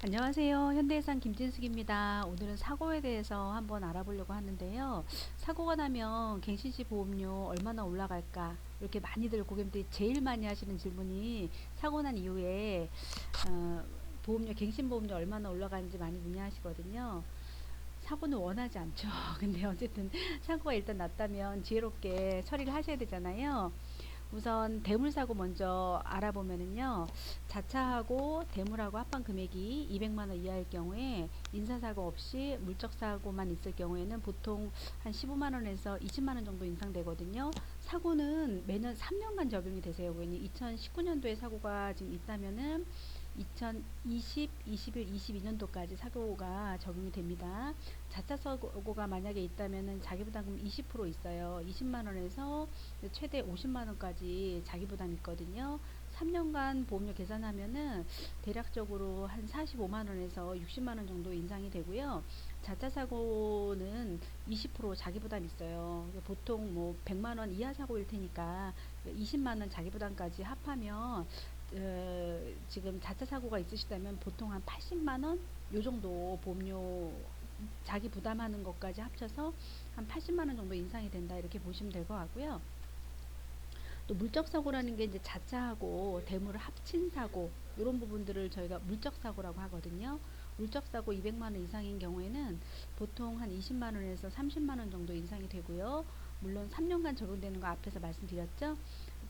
안녕하세요. 현대해상 김진숙입니다. 오늘은 사고에 대해서 한번 알아보려고 하는데요. 사고가 나면 갱신시 보험료 얼마나 올라갈까? 이렇게 많이들 고객님들이 제일 많이 하시는 질문이 사고 난 이후에 어, 보험료, 갱신 보험료 얼마나 올라가는지 많이 문의하시거든요. 사고는 원하지 않죠. 근데 어쨌든 사고가 일단 났다면 지혜롭게 처리를 하셔야 되잖아요. 우선 대물사고 먼저 알아보면은요. 자차하고 대물하고 합방 금액이 200만 원 이하일 경우에 인사사고 없이 물적사고만 있을 경우에는 보통 한 15만 원에서 20만 원 정도 인상되거든요. 사고는 매년 3년간 적용이 되세요. 고객님 2019년도에 사고가 지금 있다면은 2020, 21, 22년도까지 사고가 적용이 됩니다. 자차 사고가 만약에 있다면은 자기부담금 20% 있어요. 20만 원에서 최대 50만 원까지 자기부담 있거든요. 3년간 보험료 계산하면은 대략적으로 한 45만 원에서 60만 원 정도 인상이 되고요. 자차 사고는 20% 자기 부담 있어요. 보통 뭐 100만 원 이하 사고일 테니까 20만 원 자기 부담까지 합하면 어, 지금 자차 사고가 있으시다면 보통 한 80만 원 요 정도 보험료 자기 부담하는 것까지 합쳐서 한 80만 원 정도 인상이 된다 이렇게 보시면 될 것 같고요. 또 물적 사고라는 게 이제 자차하고 대물을 합친 사고 이런 부분들을 저희가 물적 사고라고 하거든요. 물적 사고 200만 원 이상인 경우에는 보통 한 20만 원에서 30만 원 정도 인상이 되고요. 물론 3년간 적용되는 거 앞에서 말씀드렸죠.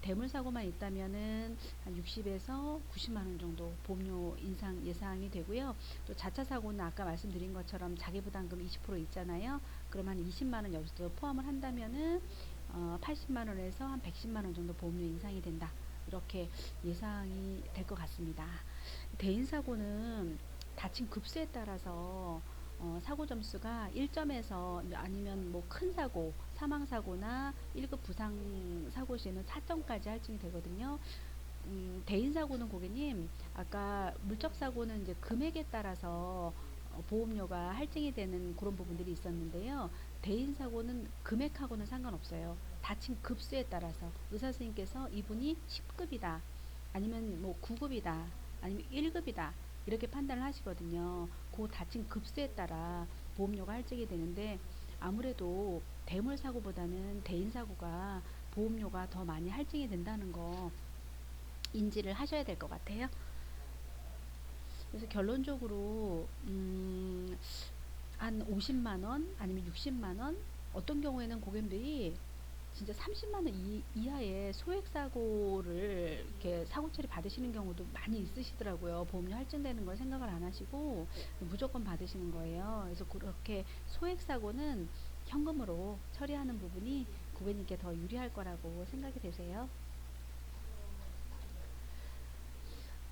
대물 사고만 있다면은 한 60에서 90만 원 정도 보험료 인상 예상이 되고요. 또 자차 사고는 아까 말씀드린 것처럼 자기 부담금 20% 있잖아요. 그러면 20만 원 여기서 포함을 한다면은 어, 80만 원에서 한 110만 원 정도 보험료 인상이 된다. 이렇게 예상이 될 것 같습니다. 대인 사고는 다친 급수에 따라서 어, 사고 점수가 1점에서 아니면 뭐 큰 사고, 사망 사고나 1급 부상 사고 시에는 4점까지 할증이 되거든요. 음, 대인 사고는 고객님 아까 물적 사고는 이제 금액에 따라서 어, 보험료가 할증이 되는 그런 부분들이 있었는데요. 대인 사고는 금액하고는 상관없어요. 다친 급수에 따라서 의사 선생님께서 이분이 10급이다. 아니면 뭐 9급이다. 아니면 1급이다. 이렇게 판단을 하시거든요. 그 다친 급수에 따라 보험료가 할증이 되는데 아무래도 대물 사고보다는 대인 사고가 보험료가 더 많이 할증이 된다는 거 인지를 하셔야 될 것 같아요. 그래서 결론적으로 음, 한 50만 원 아니면 60만 원 어떤 경우에는 고객님들이 진짜 30만 원 이, 이하의 소액 사고를 이렇게 사고 처리 받으시는 경우도 많이 있으시더라고요. 보험료 할증되는 걸 생각을 안 하시고 무조건 받으시는 거예요. 그래서 그렇게 소액 사고는 현금으로 처리하는 부분이 고객님께 더 유리할 거라고 생각이 되세요.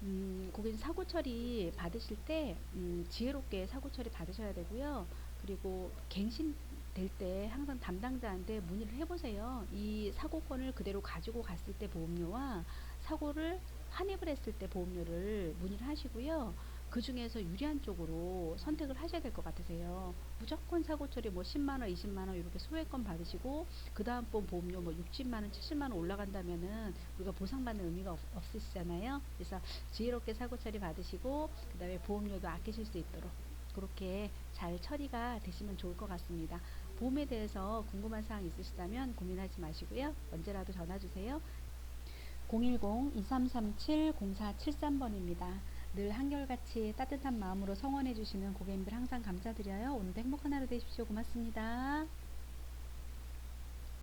음, 고객님 사고 처리 받으실 때 음, 지혜롭게 사고 처리 받으셔야 되고요. 그리고 갱신 될 때 항상 담당자한테 문의를 해보세요. 이 사고권을 그대로 가지고 갔을 때 보험료와 사고를 환입을 했을 때 보험료를 문의를 하시고요. 그 중에서 유리한 쪽으로 선택을 하셔야 될 것 같으세요. 무조건 사고 처리 뭐 10만 원, 20만 원 이렇게 소액권 받으시고 그 다음 번 보험료 뭐 60만 원, 70만 원 올라간다면은 우리가 보상받는 의미가 없, 없으시잖아요. 그래서 지혜롭게 사고 처리 받으시고 그 다음에 보험료도 아끼실 수 있도록 그렇게 잘 처리가 되시면 좋을 것 같습니다. 보험에 대해서 궁금한 사항 있으시다면 고민하지 마시고요. 언제라도 전화 주세요. 010-2337-0473번입니다. 늘 한결같이 따뜻한 마음으로 성원해 주시는 고객님들 항상 감사드려요. 오늘도 행복한 하루 되십시오. 고맙습니다.